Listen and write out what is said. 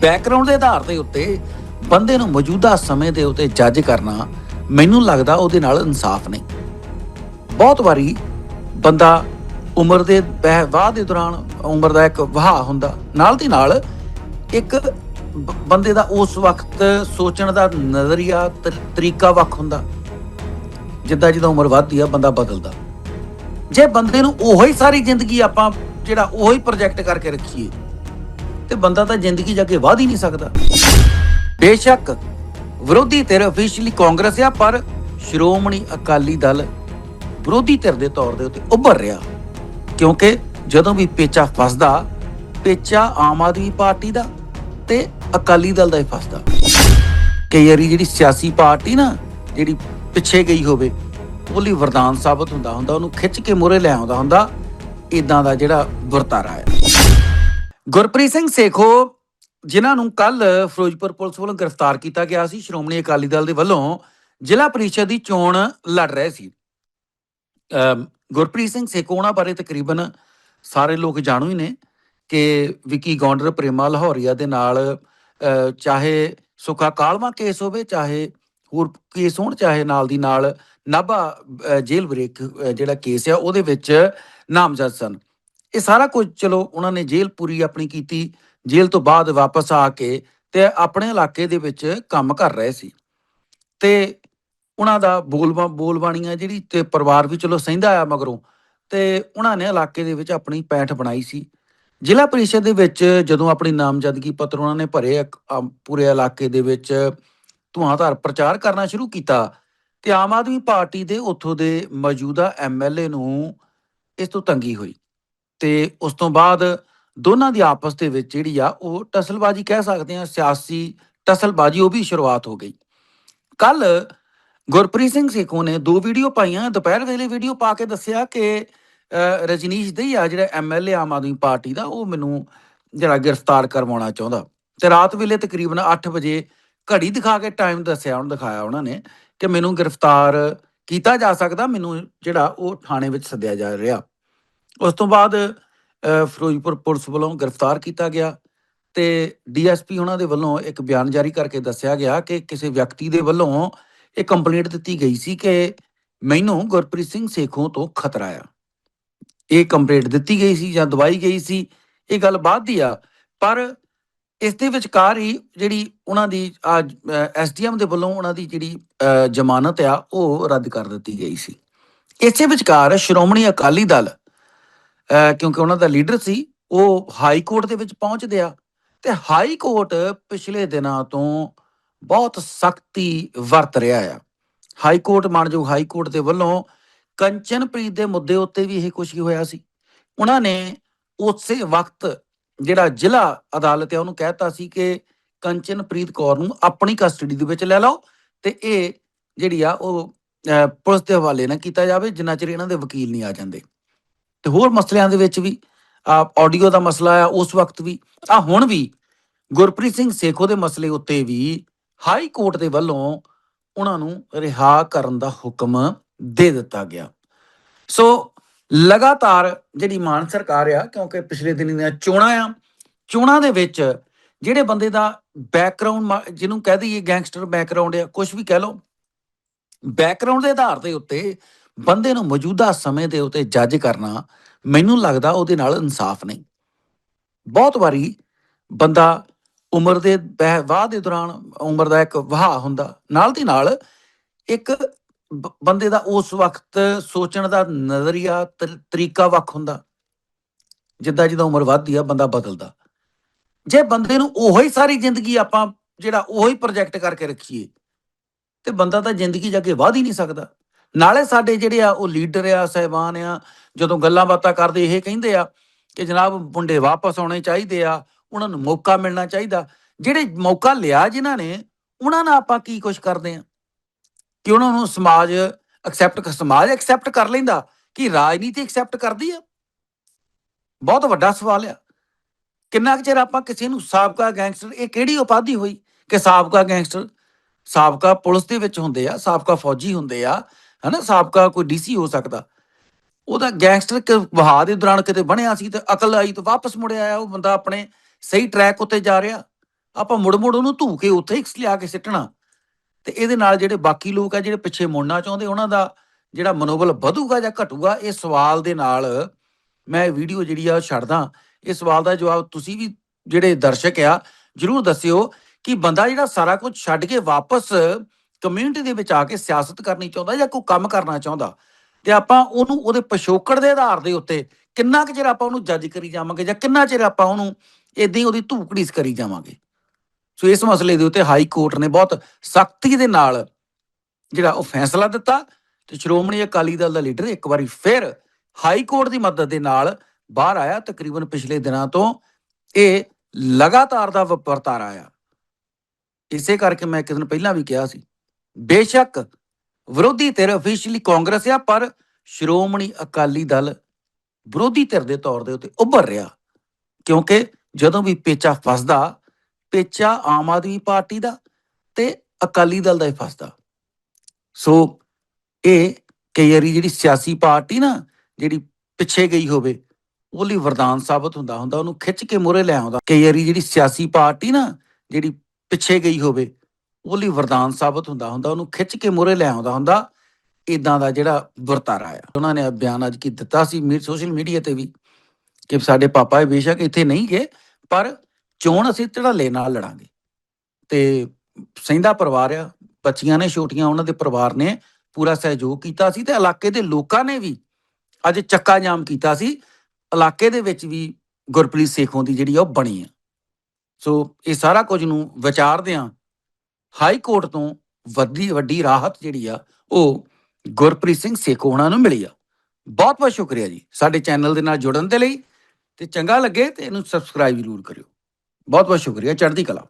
Background ਦੇ ਆਧਾਰ ਦੇ ਉੱਤੇ ਬੰਦੇ ਨੂੰ ਮੌਜੂਦਾ ਸਮੇਂ ਦੇ ਉੱਤੇ ਜੱਜ ਕਰਨਾ ਮੈਨੂੰ ਲੱਗਦਾ ਉਹਦੇ ਨਾਲ ਇਨਸਾਫ ਨਹੀਂ। ਬਹੁਤ ਵਾਰੀ ਬੰਦਾ ਉਮਰ ਦੇ ਬਹਿਵਾਹ ਦੇ ਦੌਰਾਨ ਉਮਰ ਦਾ ਇੱਕ ਵਹਾਅ ਹੁੰਦਾ, ਨਾਲ ਦੀ ਨਾਲ ਇੱਕ ਬੰਦੇ ਦਾ ਉਸ ਵਕਤ ਸੋਚਣ ਦਾ ਨਜ਼ਰੀਆ, ਤਰ- ਤਰੀਕਾ ਵੱਖ ਹੁੰਦਾ। ਜਿੱਦਾਂ ਜਿੱਦਾਂ ਉਮਰ ਵੱਧਦੀ ਆ, ਬੰਦਾ ਬਦਲਦਾ। ਜੇ ਬੰਦੇ ਨੂੰ ਉਹੀ ਸਾਰੀ ਜ਼ਿੰਦਗੀ ਆਪਾਂ ਜਿਹੜਾ ਉਹੀ ਪ੍ਰੋਜੈਕਟ ਕਰਕੇ ਰੱਖੀਏ ਤੇ ਬੰਦਾ ਤਾਂ ਜ਼ਿੰਦਗੀ ਜਾ ਕੇ ਵਧ ਹੀ ਨਹੀਂ ਸਕਦਾ। ਬੇਸ਼ੱਕ ਵਿਰੋਧੀ ਧਿਰ ਅਫੀਸ਼ੀਅਲੀ ਕਾਂਗਰਸ ਆ, ਪਰ ਸ਼੍ਰੋਮਣੀ ਅਕਾਲੀ ਦਲ ਵਿਰੋਧੀ ਧਿਰ ਦੇ ਤੌਰ ਦੇ ਉੱਤੇ ਉੱਭਰ ਰਿਹਾ। ਕਿਉਂਕਿ ਜਦੋਂ ਵੀ ਪੇਚਾ ਫਸਦਾ, ਪੇਚਾ ਆਮ ਆਦਮੀ ਪਾਰਟੀ ਦਾ ਤੇ ਅਕਾਲੀ ਦਲ ਦਾ ਹੀ ਫਸਦਾ। ਕਈ ਵਾਰੀ ਜਿਹੜੀ ਸਿਆਸੀ ਪਾਰਟੀ ਨਾ, ਜਿਹੜੀ ਪਿੱਛੇ ਗਈ ਹੋਵੇ, ਉਹ ਲਈ ਵਰਦਾਨ ਸਾਬਤ ਹੁੰਦਾ ਹੁੰਦਾ, ਉਹਨੂੰ ਖਿੱਚ ਕੇ ਮੂਹਰੇ ਲੈ ਆਉਂਦਾ ਹੁੰਦਾ। ਇਦਾਂ ਦਾ ਜਿਹੜਾ ਵਰਤਾਰਾ ਹੈ। ਗੁਰਪ੍ਰੀਤ ਸਿੰਘ ਸੇਖੋ, ਜਿਨ੍ਹਾਂ ਨੂੰ ਕੱਲ ਫਿਰੋਜ਼ਪੁਰ ਪੁਲਿਸ ਵੱਲੋਂ ਗ੍ਰਿਫਤਾਰ ਕੀਤਾ ਗਿਆ ਸੀ, ਸ਼੍ਰੋਮਣੀ ਅਕਾਲੀ ਦਲ ਦੇ ਵੱਲੋਂ ਜ਼ਿਲ੍ਹਾ ਪ੍ਰੀਸ਼ਦ ਦੀ ਚੋਣ ਲੜ ਰਹੇ ਸੀ। ਗੁਰਪ੍ਰੀਤ ਸਿੰਘ ਸੇਖੋ, ਉਹਨਾਂ ਬਾਰੇ ਤਕਰੀਬਨ ਸਾਰੇ ਲੋਕ ਜਾਣੂ ਹੀ ਨੇ ਕਿ ਵਿਕੀ ਗੌਂਡਰ ਪ੍ਰੇਮਾ ਲਾਹੌਰੀਆ ਦੇ ਨਾਲ ਚਾਹੇ ਸੁਖਾ ਕਾਲਵਾ ਕੇਸ ਹੋਵੇ, ਚਾਹੇ ਹੋਰ ਕੇਸ ਹੋਣ, ਚਾਹੇ ਨਾਲ ਦੀ ਨਾਲ ਨਾਭਾ ਜੇਲ੍ਹ ਬ੍ਰੇਕ ਜਿਹੜਾ ਕੇਸ ਆ, ਉਹਦੇ ਵਿੱਚ ਨਾਮਜ਼ਦ ਸਨ। ਇਹ ਸਾਰਾ ਕੁਝ ਚਲੋ ਉਹਨਾਂ ਨੇ ਜੇਲ੍ਹ ਪੂਰੀ ਆਪਣੀ ਕੀਤੀ, ਜੇਲ੍ਹ ਤੋਂ ਬਾਅਦ ਵਾਪਸ ਆ ਕੇ ਤੇ ਆਪਣੇ ਇਲਾਕੇ ਦੇ ਵਿੱਚ ਕੰਮ ਕਰ ਰਹੇ ਸੀ। ਤੇ ਉਹਨਾਂ ਦਾ ਬੋਲਬਾ ਬੋਲਬਾਣੀ ਜਿਹੜੀ ਤੇ ਪਰਿਵਾਰ ਵੀ ਚਲੋ ਸਹਿੰਦਾ ਆਇਆ ਮਗਰੋਂ, ਤੇ ਉਹਨਾਂ ਨੇ ਇਲਾਕੇ ਦੇ ਵਿੱਚ ਆਪਣੀ ਪੈਠ ਬਣਾਈ ਸੀ। ਜ਼ਿਲ੍ਹਾ ਪਰਿਸ਼ਦ ਦੇ ਵਿੱਚ ਜਦੋਂ ਆਪਣੀ ਨਾਮਜ਼ਦਗੀ ਪੱਤਰ ਉਹਨਾਂ ਨੇ ਭਰੇ ਪੂਰੇ ਇਲਾਕੇ ਦੇ ਵਿੱਚ ਧੁਆਂਧਾਰ ਪ੍ਰਚਾਰ ਕਰਨਾ ਸ਼ੁਰੂ ਕੀਤਾ, ਤੇ ਆਮ ਆਦਮੀ ਪਾਰਟੀ ਦੇ ਉੱਥੋਂ ਦੇ ਮੌਜੂਦਾ ਐਮਐਲਏ ਨੂੰ ਇਸ ਤੋਂ ਤੰਗੀ ਹੋਈ। ਤੇ ਉਸ ਤੋਂ ਬਾਅਦ ਦੋਨਾਂ ਦੀ ਆਪਸ ਦੇ ਵਿੱਚ ਜਿਹੜੀ ਆ ਉਹ ਟਸਲਬਾਜੀ ਕਹਿ ਸਕਦੇ ਆ ਸਿਆਸੀ ਟਸਲਬਾਜੀ ਉਹ ਵੀ ਸ਼ੁਰੂਆਤ ਹੋ ਗਈ। ਕੱਲ ਗੁਰਪ੍ਰੀਤ ਸਿੰਘ ਸੇਖੋਂ ਨੇ ਦੋ ਵੀਡੀਓ ਪਾਈਆਂ। ਦੁਪਹਿਰ ਵੇਲੇ ਵੀਡੀਓ ਪਾ ਕੇ ਦੱਸਿਆ ਕਿ ਅ, ਰਜਨੀਸ਼ ਦਈਆ ਜਿਹੜਾ ਐਮਐਲਏ ਆਮ ਆਦਮੀ ਪਾਰਟੀ ਦਾ ਉਹ ਮੈਨੂੰ ਜਿਹੜਾ ਗ੍ਰਿਫਤਾਰ ਕਰਵਾਉਣਾ ਚਾਹੁੰਦਾ। ਤੇ ਰਾਤ ਵੇਲੇ ਤਕਰੀਬਨ 8 ਵਜੇ ਘੜੀ ਦਿਖਾ ਕੇ ਟਾਈਮ ਦੱਸਿਆ ਉਹਨੂੰ ਦਿਖਾਇਆ ਉਹਨਾਂ ਨੇ ਕਿ ਮੈਨੂੰ ਗ੍ਰਿਫਤਾਰ ਕੀਤਾ ਜਾ ਸਕਦਾ ਮੈਨੂੰ ਜਿਹੜਾ ਉਹ ਥਾਣੇ ਵਿੱਚ ਸੱਦਿਆ ਜਾ ਰਿਹਾ। ਉਸ ਤੋਂ ਬਾਅਦ ਫਿਰੋਜ਼ਪੁਰ ਪੁਲਿਸ ਵੱਲੋਂ ਗ੍ਰਿਫਤਾਰ ਕੀਤਾ ਗਿਆ ਤੇ ਡੀਐਸਪੀ ਉਹਨਾਂ ਦੇ ਵੱਲੋਂ ਇੱਕ ਬਿਆਨ ਜਾਰੀ ਕਰਕੇ ਦੱਸਿਆ ਗਿਆ ਕਿ ਕਿਸੇ ਵਿਅਕਤੀ ਦੇ ਵੱਲੋਂ ਇਹ ਕੰਪਲੇਂਟ ਦਿੱਤੀ ਗਈ ਸੀ ਕਿ ਮੈਨੂੰ ਗੁਰਪ੍ਰੀਤ ਸਿੰਘ ਸੇਖੋਂ ਤੋਂ ਖਤਰਾ ਆ। ਇਹ ਕੰਪਲੇਂਟ ਦਿੱਤੀ ਗਈ ਸੀ ਜਾਂ ਦਵਾਈ ਗਈ ਸੀ, ਇਹ ਗੱਲ ਬਾਅਦ ਦੀ ਆ, ਪਰ ਇਸ ਦੇ ਵਿਚਕਾਰ ਹੀ ਜਿਹੜੀ ਉਹਨਾਂ ਦੀ ਐਸਡੀਐਮ ਦੇ ਵੱਲੋਂ ਉਹਨਾਂ ਦੀ ਜਿਹੜੀ ਜ਼ਮਾਨਤ ਆ, ਉਹ ਰੱਦ ਕਰ ਦਿੱਤੀ ਗਈ ਸੀ। ਇਸੇ ਵਿਚਕਾਰ ਸ਼੍ਰੋਮਣੀ ਅਕਾਲੀ ਦਲ ਕਿਉਂਕਿ ਉਹਨਾਂ ਦਾ ਲੀਡਰ ਸੀ, ਉਹ ਹਾਈ ਕੋਰਟ ਦੇ ਵਿੱਚ ਪਹੁੰਚਦੇ ਆ। ਤੇ ਹਾਈ ਕੋਰਟ ਪਿਛਲੇ ਦਿਨਾਂ ਤੋਂ ਬਹੁਤ ਸਖਤੀ ਵਰਤ ਰਿਹਾ ਆ। ਹਾਈ ਕੋਰਟ, ਮਾਨਯੋਗ ਹਾਈ ਕੋਰਟ ਦੇ ਵੱਲੋਂ ਕੰਚਨਪ੍ਰੀਤ ਦੇ ਮੁੱਦੇ ਉੱਤੇ ਵੀ ਇਹ ਕੁਝ ਹੀ ਹੋਇਆ ਸੀ। ਉਹਨਾਂ ਨੇ ਉਸੇ ਵਕਤ ਜਿਹੜਾ ਜ਼ਿਲ੍ਹਾ ਅਦਾਲਤ ਹੈ ਉਹਨੂੰ ਕਹਿਤਾ ਸੀ ਕਿ ਕੰਚਨਪ੍ਰੀਤ ਕੌਰ ਨੂੰ ਆਪਣੀ ਕਸਟਡੀ ਦੇ ਵਿੱਚ ਲੈ ਲਓ ਤੇ ਇਹ ਜਿਹੜੀ ਆ, ਉਹ ਪੁਲਿਸ ਦੇ ਹਵਾਲੇ ਨਾ ਕੀਤਾ ਜਾਵੇ, ਜਿੰਨਾ ਚਿਰ ਇਹਨਾਂ ਦੇ ਵਕੀਲ ਨਹੀਂ ਆ ਜਾਂਦੇ। ਤੇ ਹੋਰ ਮਸਲਿਆਂ ਦੇ ਵਿੱਚ ਵੀ ਆਡੀਓ ਦਾ ਮਸਲਾ ਆ, ਉਸ ਵਕਤ ਵੀ ਆ ਹੁਣ ਵੀ ਗੁਰਪ੍ਰੀਤ ਸਿੰਘ ਸੇਖੋ ਦੇ ਮਸਲੇ ਉੱਤੇ ਵੀ ਹਾਈ ਕੋਰਟ ਦੇ ਵੱਲੋਂ ਉਹਨਾਂ ਨੂੰ ਰਿਹਾ ਕਰਨ ਦਾ ਹੁਕਮ ਦੇ ਦਿੱਤਾ ਗਿਆ। ਸੋ ਲਗਾਤਾਰ ਜਿਹੜੀ ਮਾਨ ਸਰਕਾਰ ਆ, ਕਿਉਂਕਿ ਪਿਛਲੇ ਦਿਨੀ ਦੀਆਂ ਚੋਣਾਂ ਆ, ਚੋਣਾਂ ਦੇ ਵਿੱਚ ਜਿਹੜੇ ਬੰਦੇ ਦਾ ਬੈਕਗ੍ਰਾਉਂਡ ਜਿਹਨੂੰ ਕਹਿ ਦਈਏ ਗੈਂਗਸਟਰ ਬੈਕਗ੍ਰਾਉਂਡ ਆ ਕੁਝ ਵੀ ਕਹਿ ਲਓ ਬੈਕਗ੍ਰਾਉਂਡ ਦੇ ਆਧਾਰ ਦੇ ਉੱਤੇ ਬੰਦੇ ਨੂੰ ਮੌਜੂਦਾ ਸਮੇਂ ਦੇ ਉੱਤੇ ਜੱਜ ਕਰਨਾ ਮੈਨੂੰ ਲੱਗਦਾ ਉਹਦੇ ਨਾਲ ਇਨਸਾਫ ਨਹੀਂ। ਬਹੁਤ ਵਾਰੀ ਬੰਦਾ ਉਮਰ ਦੇ ਬਹਿ- ਵਾਹ ਦੇ ਦੌਰਾਨ ਉਮਰ ਦਾ ਇੱਕ ਵਹਾਅ ਹੁੰਦਾ, ਨਾਲ ਦੀ ਨਾਲ ਇੱਕ ਬੰਦੇ ਦਾ ਉਸ ਵਕਤ ਸੋਚਣ ਦਾ ਨਜ਼ਰੀਆ, ਤਰ- ਤਰੀਕਾ ਵੱਖ ਹੁੰਦਾ। ਜਿੱਦਾਂ ਜਿੱਦਾਂ ਉਮਰ ਵੱਧਦੀ ਆ, ਬੰਦਾ ਬਦਲਦਾ। ਜੇ ਬੰਦੇ ਨੂੰ ਉਹੋ ਹੀ ਸਾਰੀ ਜ਼ਿੰਦਗੀ ਆਪਾਂ ਜਿਹੜਾ ਉਹੋ ਹੀ ਪ੍ਰੋਜੈਕਟ ਕਰਕੇ ਰੱਖੀਏ, ਤੇ ਬੰਦਾ ਤਾਂ ਜ਼ਿੰਦਗੀ ਜਾ ਕੇ ਵਧ ਹੀ ਨਹੀਂ ਸਕਦਾ। ਨਾਲੇ ਸਾਡੇ ਜਿਹੜੇ ਆ, ਉਹ ਲੀਡਰ ਆ, ਸਹਿਬਾਨ ਆ, ਜਦੋਂ ਗੱਲਾਂ ਬਾਤਾਂ ਕਰਦੇ, ਇਹ ਕਹਿੰਦੇ ਆ ਕਿ ਜਨਾਬ ਮੁੰਡੇ ਵਾਪਸ ਆਉਣੇ ਚਾਹੀਦੇ ਆ, ਉਹਨਾਂ ਨੂੰ ਮੌਕਾ ਮਿਲਣਾ ਚਾਹੀਦਾ। ਜਿਹੜੇ ਮੌਕਾ ਲਿਆ ਜਿਨ੍ਹਾਂ ਨੇ, ਉਹਨਾਂ ਨਾਲ ਆਪਾਂ ਕੀ ਕੁਝ ਕਰਦੇ ਆ? ਕਿ ਉਹਨਾਂ ਨੂੰ ਸਮਾਜ ਐਕਸੈਪਟ ਸਮਾਜ ਐਕਸੈਪਟ ਕਰ ਲੈਂਦਾ, ਕਿ ਰਾਜਨੀਤੀ ਐਕਸੈਪਟ ਕਰਦੀ ਆ? ਬਹੁਤ ਵੱਡਾ ਸਵਾਲ ਆ। ਕਿੰਨਾ ਕੁ ਚਿਰ ਆਪਾਂ ਕਿਸੇ ਨੂੰ ਸਾਬਕਾ ਗੈਂਗਸਟਰ ਇਹ ਕਿਹੜੀ ਉਪਾਧੀ ਹੋਈ ਕਿ ਸਾਬਕਾ ਗੈਂਗਸਟਰ ਸਾਬਕਾ ਪੁਲਿਸ ਦੇ ਵਿੱਚ ਹੁੰਦੇ ਆ, ਸਾਬਕਾ ਫੌਜੀ ਹੁੰਦੇ ਆ ਹਨਾ, ਸਾਬਕਾ ਕੋਈ ਡੀਸੀ ਹੋ ਸਕਦਾ। ਉਹਦਾ ਗੈਂਗਸਟਰ ਕਿ ਵਹਾ ਦੇ ਦੌਰਾਨ ਕਿਤੇ ਬਣਿਆ ਸੀ ਤੇ ਅਕਲ ਆਈ ਤਾਂ ਵਾਪਸ ਮੁੜਿਆ ਆਇਆ, ਉਹ ਬੰਦਾ ਆਪਣੇ ਸਹੀ ਟਰੈਕ ਉੱਤੇ ਜਾ ਰਿਹਾ। ਆਪਾਂ ਮੁੜ ਮੁੜ ਉਹਨੂੰ ਧੂ ਕੇ ਉੱਥੇ ਹੀ ਲਿਆ ਕੇ ਸਿੱਟਣਾ। ਤੇ ਇਹਦੇ ਨਾਲ ਜਿਹੜੇ ਬਾਕੀ ਲੋਕ ਆ, ਜਿਹੜੇ ਪਿੱਛੇ ਮੁੜਨਾ ਚਾਹੁੰਦੇ, ਉਹਨਾਂ ਦਾ ਜਿਹੜਾ ਮਨੋਬਲ ਵਧੂਗਾ ਜਾਂ ਘਟੂਗਾ, ਇਹ ਸਵਾਲ ਦੇ ਨਾਲ ਮੈਂ ਵੀਡੀਓ ਜਿਹੜੀ ਆ, ਉਹ ਛੱਡਦਾ। ਇਹ ਸਵਾਲ ਦਾ ਜਵਾਬ ਤੁਸੀਂ ਵੀ ਜਿਹੜੇ ਦਰਸ਼ਕ ਆ, ਜਰੂਰ ਦੱਸਿਓ ਕਿ ਬੰਦਾ ਜਿਹੜਾ ਸਾਰਾ ਕੁਝ ਛੱਡ ਕੇ ਵਾਪਸ ਕਮਿਊਨਿਟੀ ਦੇ ਵਿੱਚ ਆ ਕੇ ਸਿਆਸਤ ਕਰਨੀ ਚਾਹੁੰਦਾ ਜਾਂ ਕੋਈ ਕੰਮ ਕਰਨਾ ਚਾਹੁੰਦਾ, ਤੇ ਆਪਾਂ ਉਹਨੂੰ, ਉਹਦੇ ਪਿਛੋਕੜ ਦੇ ਆਧਾਰ ਦੇ ਉੱਤੇ ਕਿੰਨਾ ਕੁ ਚਿਰ ਆਪਾਂ ਉਹਨੂੰ ਜੱਜ ਕਰੀ ਜਾਵਾਂਗੇ ਜਾਂ ਕਿੰਨਾ ਚਿਰ ਆਪਾਂ ਉਹਨੂੰ ਇਦਾਂ ਹੀ ਉਹਦੀ ਧੂਕੜੀਸ ਕਰੀ ਜਾਵਾਂਗੇ? ਸੋ ਇਸ ਮਸਲੇ ਦੇ ਉੱਤੇ ਹਾਈ ਕੋਰਟ ਨੇ ਬਹੁਤ ਸਖਤੀ ਦੇ ਨਾਲ ਜਿਹੜਾ ਉਹ ਫੈਸਲਾ ਦਿੱਤਾ ਤੇ ਸ਼੍ਰੋਮਣੀ ਅਕਾਲੀ ਦਲ ਦਾ ਲੀਡਰ ਇੱਕ ਵਾਰੀ ਫਿਰ ਹਾਈ ਕੋਰਟ ਦੀ ਮਦਦ ਦੇ ਨਾਲ ਬਾਹਰ ਆਇਆ। ਤਕਰੀਬਨ ਪਿਛਲੇ ਦਿਨਾਂ ਤੋਂ ਇਹ ਲਗਾਤਾਰ ਦਾ ਵ- ਵਰਤਾਰਾ ਆ ਇਸੇ ਕਰਕੇ ਮੈਂ ਇੱਕ ਦਿਨ ਪਹਿਲਾਂ ਵੀ ਕਿਹਾ ਸੀ ਬੇਸ਼ੱਕ ਵਿਰੋਧੀ ਧਿਰ ਅਫੀਸ਼ੀਅਲੀ ਕਾਂਗਰਸ ਆ, ਪਰ ਸ਼੍ਰੋਮਣੀ ਅਕਾਲੀ ਦਲ ਵਿਰੋਧੀ ਧਿਰ ਦੇ ਤੌਰ ਦੇ ਉੱਤੇ ਉੱਭਰ ਰਿਹਾ। ਕਿਉਂਕਿ ਜਦੋਂ ਵੀ ਪੇਚਾ ਫਸਦਾ, ਪੇਚਾ ਆਮ ਆਦਮੀ ਪਾਰਟੀ ਦਾ ਤੇ ਅਕਾਲੀ ਦਲ ਦਾ ਹੀ ਫਸਦਾ। ਸੋ ਇਹ ਕਈ ਵਾਰੀ ਜਿਹੜੀ ਸਿਆਸੀ ਪਾਰਟੀ ਨਾ, ਜਿਹੜੀ ਪਿੱਛੇ ਗਈ ਹੋਵੇ, ਉਹ ਲਈ ਵਰਦਾਨ ਸਾਬਤ ਹੁੰਦਾ ਹੁੰਦਾ ਉਹਨੂੰ ਖਿੱਚ ਕੇ ਮੂਹਰੇ ਲੈ ਆਉਂਦਾ। ਕਈ ਵਾਰੀ ਜਿਹੜੀ ਸਿਆਸੀ ਪਾਰਟੀ ਨਾ, ਜਿਹੜੀ ਪਿੱਛੇ ਗਈ ਹੋਵੇ ਉਹ ਲਈ ਵਰਦਾਨ ਸਾਬਤ ਹੁੰਦਾ ਹੁੰਦਾ, ਉਹਨੂੰ ਖਿੱਚ ਕੇ ਮੂਹਰੇ ਲੈ ਆਉਂਦਾ ਹੁੰਦਾ ਇਦਾਂ ਦਾ ਜਿਹੜਾ ਵਰਤਾਰਾ ਆ। ਉਹਨਾਂ ਨੇ ਬਿਆਨ ਅੱਜ ਕੀ ਦਿੱਤਾ ਸੀ ਮੀ ਸੋਸ਼ਲ ਮੀਡੀਆ ਤੇ ਵੀ, ਕਿ ਸਾਡੇ ਪਾਪਾ ਇਹ ਬੇਸ਼ੱਕ ਇੱਥੇ ਨਹੀਂ ਗਏ, ਪਰ ਚੋਣ ਅਸੀਂ ਧੜੱਲੇ ਨਾਲ ਲੜਾਂਗੇ। ਤੇ ਸੈਂਦਾ ਪਰਿਵਾਰ ਆ, ਬੱਚੀਆਂ ਨੇ, ਛੋਟੀਆਂ ਉਹਨਾਂ ਦੇ ਪਰਿਵਾਰ ਨੇ ਪੂਰਾ ਸਹਿਯੋਗ ਕੀਤਾ ਸੀ, ਤੇ ਇਲਾਕੇ ਦੇ ਲੋਕਾਂ ਨੇ ਵੀ ਅੱਜ ਚੱਕਾ ਜਾਮ ਕੀਤਾ ਸੀ। ਇਲਾਕੇ ਦੇ ਵਿੱਚ ਵੀ ਗੁਰਪ੍ਰੀਤ ਸੇਖੋਂ ਦੀ ਜਿਹੜੀ ਆ ਉਹ ਬਣੀ ਆ। ਸੋ ਇਹ ਸਾਰਾ ਕੁਝ ਨੂੰ ਵਿਚਾਰਦਿਆਂ ਹਾਈ ਕੋਰਟ ਤੋਂ ਵੱਡੀ ਵੱਡੀ ਰਾਹਤ ਜਿਹੜੀ ਆ, ਉਹ ਗੁਰਪ੍ਰੀਤ ਸਿੰਘ ਸੇਖੋਂ ਉਹਨਾਂ ਨੂੰ ਮਿਲੀ ਆ। ਬਹੁਤ ਬਹੁਤ ਸ਼ੁਕਰੀਆ ਜੀ। ਸਾਡੇ ਚੈਨਲ ਦੇ ਨਾਲ ਜੁੜਨ ਦੇ ਲਈ ਤੇ ਚੰਗਾ ਲੱਗੇ ਤੇ ਇਹਨੂੰ ਸਬਸਕ੍ਰਾਈਬ ਜ਼ਰੂਰ ਕਰਿਓ। ਬਹੁਤ ਬਹੁਤ ਸ਼ੁਕਰੀਆ। ਚੜ੍ਹਦੀ ਕਲਾ।